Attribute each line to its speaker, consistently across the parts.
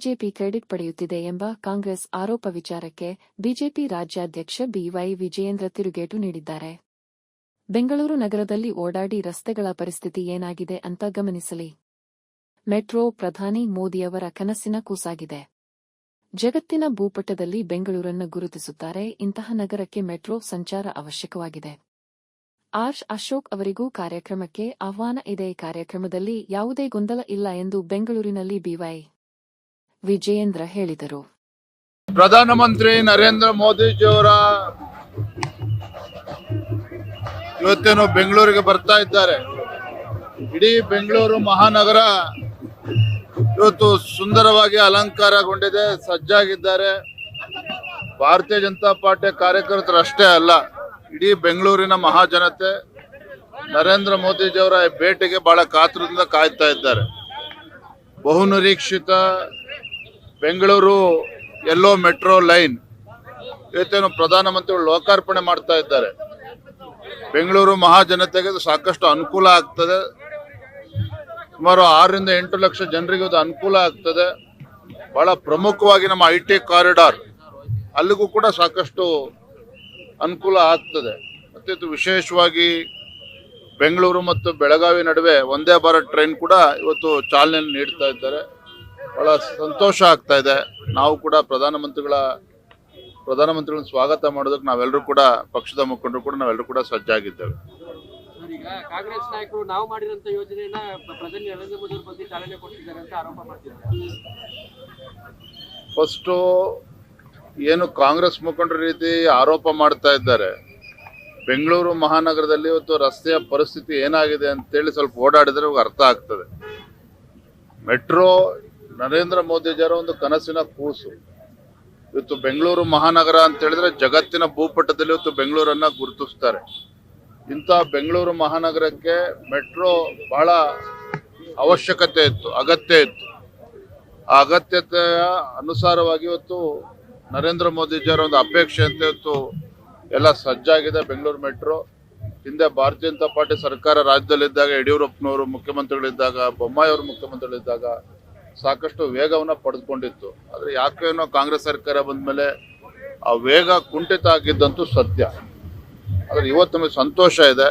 Speaker 1: BJP credit ಪಡೆಯುತ್ತಿದೆ ಎಂಬ ಕಾಂಗ್ರೆಸ್ ಆರೋಪ ವಿಚಾರಕ್ಕೆ ಬಿಜೆಪಿ ರಾಜ್ಯಾಧ್ಯಕ್ಷ ಬಿವೈ ವಿಜಯೇಂದ್ರ ತಿರುಗೇಟು ನೀಡಿದ್ದಾರೆ. ಬೆಂಗಳೂರು ನಗರದಲ್ಲಿ ಓಡಾಡಿ ರಸ್ತೆಗಳ ಪರಿಸ್ಥಿತಿ ಏನಾಗಿದೆ ಅಂತ ಗಮನಿಸಲಿ. ಮೆಟ್ರೋ ಪ್ರಧಾನಿ ಮೋದಿಯವರ ಕನಸಿನ ಕೂಸಾಗಿದೆ. ಜಗತ್ತಿನ ಭೂಪಟದಲ್ಲಿ ಬೆಂಗಳೂರನ್ನು ಗುರುತಿಸುತ್ತಾರೆ, ಇಂತಹ ನಗರಕ್ಕೆ ಮೆಟ್ರೋ ಸಂಚಾರ ಅವಶ್ಯಕವಾಗಿದೆ. ಆರ್ ಅಶೋಕ್ ಅವರಿಗೂ ಕಾರ್ಯಕ್ರಮಕ್ಕೆ ಆಹ್ವಾನ ಇದೆ ಕಾರ್ಯಕ್ರಮದಲ್ಲಿ ಯಾವುದೇ ಗೊಂದಲ ಇಲ್ಲ ಎಂದು ಬೆಂಗಳೂರಿನಲ್ಲಿ ಬಿವೈ ವಿಜಯೇಂದ್ರ ಹೇಳಿದರು.
Speaker 2: ಪ್ರಧಾನಮಂತ್ರಿ ನರೇಂದ್ರ ಮೋದಿಜಿಯವರ ಇವತ್ತೇನು ಬೆಂಗಳೂರಿಗೆ ಬರ್ತಾ ಇದ್ದಾರೆ. ಇಡೀ ಬೆಂಗಳೂರು ಮಹಾನಗರ ಇವತ್ತು ಸುಂದರವಾಗಿ ಅಲಂಕಾರಗೊಂಡಿದೆ, ಸಜ್ಜಾಗಿದ್ದಾರೆ. ಭಾರತೀಯ ಜನತಾ ಪಾರ್ಟಿಯ ಕಾರ್ಯಕರ್ತರು ಅಷ್ಟೇ ಅಲ್ಲ, ಇಡೀ ಬೆಂಗಳೂರಿನ ಮಹಾಜನತೆ ನರೇಂದ್ರ ಮೋದಿಜಿಯವರ ಭೇಟಿಗೆ ಬಹಳ ಕಾತುರದಿಂದ ಕಾಯ್ತಾ ಇದ್ದಾರೆ. ಬಹುನಿರೀಕ್ಷಿತ ಬೆಂಗಳೂರು ಎಲ್ಲೋ ಮೆಟ್ರೋ ಲೈನ್ ಇವತ್ತೇನು ಪ್ರಧಾನಮಂತ್ರಿಗಳು ಲೋಕಾರ್ಪಣೆ ಮಾಡ್ತಾ ಇದ್ದಾರೆ. ಬೆಂಗಳೂರು ಮಹಾಜನತೆಗೆ ಸಾಕಷ್ಟು ಅನುಕೂಲ ಆಗ್ತದೆ. ಸುಮಾರು ಆರರಿಂದ ಎಂಟು ಲಕ್ಷ ಜನರಿಗೆ ಇದು ಅನುಕೂಲ ಆಗ್ತದೆ. ಬಹಳ ಪ್ರಮುಖವಾಗಿ ನಮ್ಮ ಐ ಟಿ ಕಾರಿಡಾರ್ ಅಲ್ಲಿಗೂ ಕೂಡ ಸಾಕಷ್ಟು ಅನುಕೂಲ ಆಗ್ತದೆ. ಮತ್ತೆ ಇದು ವಿಶೇಷವಾಗಿ ಬೆಂಗಳೂರು ಮತ್ತು ಬೆಳಗಾವಿ ನಡುವೆ ಒಂದೇ ಭಾರತ್ ಟ್ರೈನ್ ಕೂಡ ಇವತ್ತು ಚಾಲನೆ ನೀಡ್ತಾ ಇದ್ದಾರೆ. ಬಹಳ ಸಂತೋಷ ಆಗ್ತಾ ಇದೆ. ನಾವು ಕೂಡ ಪ್ರಧಾನಮಂತ್ರಿಗಳ ಪ್ರಧಾನಮಂತ್ರಿಗಳನ್ನ ಸ್ವಾಗತ ಮಾಡೋದಕ್ಕೆ ನಾವೆಲ್ಲರೂ ಕೂಡ ಪಕ್ಷದ ಮುಖಂಡರು ಕೂಡ ನಾವೆಲ್ಲರೂ ಕೂಡ ಸಜ್ಜಾಗಿದ್ದೇವೆ
Speaker 3: ಕಾಂಗ್ರೆಸ್ ನಾಯಕರು ನಾವು ಮಾಡಿದಂತ ಯೋಜನೆಯನ್ನ ಪ್ರ- ಪ್ರಧಾನಿ ನರೇಂದ್ರ ಮೋದಿ ಬಂದು ಚಾಲನೆ ಕೊಟ್ಟಿದ್ದಾರೆ ಅಂತ ಆರೋಪ ಮಾಡ್ತಿದ್ದಾರೆ.
Speaker 2: ಫಸ್ಟು ಏನು ಕಾಂಗ್ರೆಸ್ ಮುಖಂಡರ ರೀತಿ ಆರೋಪ ಮಾಡ್ತಾ ಇದ್ದಾರೆ. ಬೆಂಗಳೂರು ಮಹಾನಗರದಲ್ಲಿ ಇವತ್ತು ರಸ್ತೆಯ ಪರಿಸ್ಥಿತಿ ಏನಾಗಿದೆ ಅಂತೇಳಿ ಸ್ವಲ್ಪ ಓಡಾಡಿದ್ರೆ ಅರ್ಥ ಆಗ್ತದೆ. ಮೆಟ್ರೋ ನರೇಂದ್ರ ಮೋದಿಜಿಯವರ ಒಂದು ಕನಸಿನ ಕೂಸು. ಇವತ್ತು ಬೆಂಗಳೂರು ಮಹಾನಗರ ಅಂತ ಹೇಳಿದ್ರೆ ಜಗತ್ತಿನ ಭೂಪಟದಲ್ಲಿ ಇವತ್ತು ಬೆಂಗಳೂರನ್ನ ಗುರುತಿಸ್ತಾರೆ. ಇಂಥ ಬೆಂಗಳೂರು ಮಹಾನಗರಕ್ಕೆ ಮೆಟ್ರೋ ಬಹಳ ಅವಶ್ಯಕತೆ ಇತ್ತು, ಅಗತ್ಯ ಇತ್ತು. ಆ ಅಗತ್ಯತೆಯ ಅನುಸಾರವಾಗಿ ಇವತ್ತು ನರೇಂದ್ರ ಮೋದಿಜಿಯವರ ಒಂದು ಅಪೇಕ್ಷೆ ಅಂತ ಇವತ್ತು ಎಲ್ಲ ಸಜ್ಜಾಗಿದೆ ಬೆಂಗಳೂರು ಮೆಟ್ರೋ. ಹಿಂದೆ ಭಾರತೀಯ ಜನತಾ ಪಾರ್ಟಿ ಸರ್ಕಾರ ರಾಜ್ಯದಲ್ಲಿದ್ದಾಗ ಯಡಿಯೂರಪ್ಪನವರು ಮುಖ್ಯಮಂತ್ರಿಗಳಿದ್ದಾಗ, ಬೊಮ್ಮಾಯಿ ಅವರು ಮುಖ್ಯಮಂತ್ರಿಗಳಿದ್ದಾಗ ಸಾಕಷ್ಟು ವೇಗವನ್ನು ಪಡೆದುಕೊಂಡಿತ್ತು. ಆದರೆ ಯಾಕೇನೋ ಕಾಂಗ್ರೆಸ್ ಸರ್ಕಾರ ಬಂದ ಮೇಲೆ ಆ ವೇಗ ಕುಂಠಿತ ಆಗಿದ್ದಂತೂ ಸತ್ಯ ಆದರೆ ಇವತ್ತು ನಮಗೆ ಸಂತೋಷ ಇದೆ.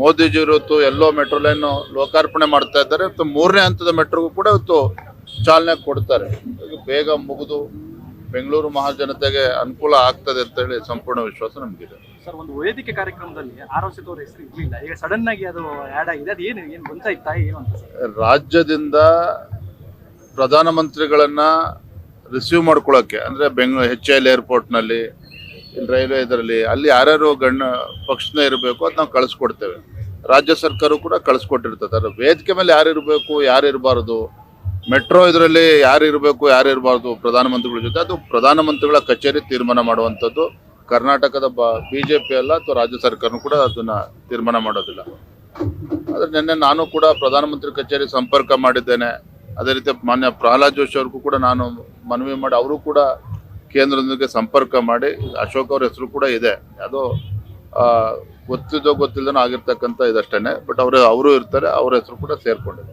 Speaker 2: ಮೋದಿಜಿ ಇವತ್ತು ಎಲ್ಲೋ ಮೆಟ್ರೋ ಲೈನ್ ಲೋಕಾರ್ಪಣೆ ಮಾಡ್ತಾ ಇದ್ದಾರೆ. ಮತ್ತು ಮೂರನೇ ಹಂತದ ಮೆಟ್ರೋಗೂ ಕೂಡ ಇವತ್ತು ಚಾಲನೆ ಕೊಡ್ತಾರೆ. ಬೇಗ ಮುಗಿದು ಬೆಂಗಳೂರು ಮಹಾಜನತೆಗೆ ಅನುಕೂಲ ಆಗ್ತದೆ ಅಂತ ಹೇಳಿ ಸಂಪೂರ್ಣ ವಿಶ್ವಾಸ ನಮಗಿದೆ.
Speaker 4: ಸರ್ ಒಂದು ವೇದಿಕೆ ಕಾರ್ಯಕ್ರಮದಲ್ಲಿ ಹೆಸರು ಇರಲಿಲ್ಲ. ಈಗ ಸಡನ್ ಆಗಿ ಅದು ಆಡ್ ಆಗಿದೆ. ಅದು ಏನು ಏನು ಏನು ಅಂತ
Speaker 2: ರಾಜ್ಯದಿಂದ ಪ್ರಧಾನಮಂತ್ರಿಗಳನ್ನ ರಿಸೀವ್ ಮಾಡ್ಕೊಳ್ಳೋಕ್ಕೆ ಅಂದ್ರೆ ಬೆಂಗಳೂರು ಎಚ್ ಎಲ್ ಏರ್ಪೋರ್ಟ್ನಲ್ಲಿ ರೈಲ್ವೆ ಇದರಲ್ಲಿ, ಅಲ್ಲಿ ಯಾರ್ಯಾರು ಗಣ್ಯ ಪಕ್ಷನ ಇರಬೇಕು ಅದು ನಾವು ಕಳಿಸ್ಕೊಡ್ತೇವೆ. ರಾಜ್ಯ ಸರ್ಕಾರ ಕೂಡ ಕಳಿಸ್ಕೊಟ್ಟಿರ್ತದೆ. ಅದರ ವೇದಿಕೆ ಮೇಲೆ ಯಾರು ಇರಬೇಕು, ಯಾರು ಇರಬಾರ್ದು, ಮೆಟ್ರೋ ಇದರಲ್ಲಿ ಯಾರು ಇರಬೇಕು, ಯಾರು ಇರಬಾರ್ದು, ಪ್ರಧಾನಮಂತ್ರಿಗಳ ಜೊತೆ, ಅದು ಪ್ರಧಾನಮಂತ್ರಿಗಳ ಕಚೇರಿ ತೀರ್ಮಾನ ಮಾಡುವಂಥದ್ದು. ಕರ್ನಾಟಕದ ಬ ಬಿ ಜೆ ಪಿ ಅಲ್ಲ, ಅಥವಾ ರಾಜ್ಯ ಸರ್ಕಾರನೂ ಕೂಡ ಅದನ್ನ ತೀರ್ಮಾನ ಮಾಡೋದಿಲ್ಲ. ಆದ್ರೆ ನಿನ್ನೆ ನಾನು ಕೂಡ ಪ್ರಧಾನಮಂತ್ರಿ ಕಚೇರಿ ಸಂಪರ್ಕ ಮಾಡಿದ್ದೇನೆ. ಅದೇ ರೀತಿ ಮಾನ್ಯ ಪ್ರಹ್ಲಾದ್ ಜೋಶಿ ಅವ್ರಿಗೂ ಕೂಡ ನಾನು ಮನವಿ ಮಾಡಿ ಅವರು ಕೂಡ ಕೇಂದ್ರದೊಂದಿಗೆ ಸಂಪರ್ಕ ಮಾಡಿ ಅಶೋಕ್ ಅವ್ರ ಹೆಸರು ಕೂಡ ಇದೆ. ಅದು ಗೊತ್ತಿದ್ದೋ ಗೊತ್ತಿಲ್ಲದೋ ಆಗಿರ್ತಕ್ಕಂಥ ಇದಷ್ಟೇ ಬಟ್ ಅವರು ಅವರು ಇರ್ತಾರೆ, ಅವ್ರ ಹೆಸರು ಕೂಡ ಸೇರ್ಕೊಂಡಿದೆ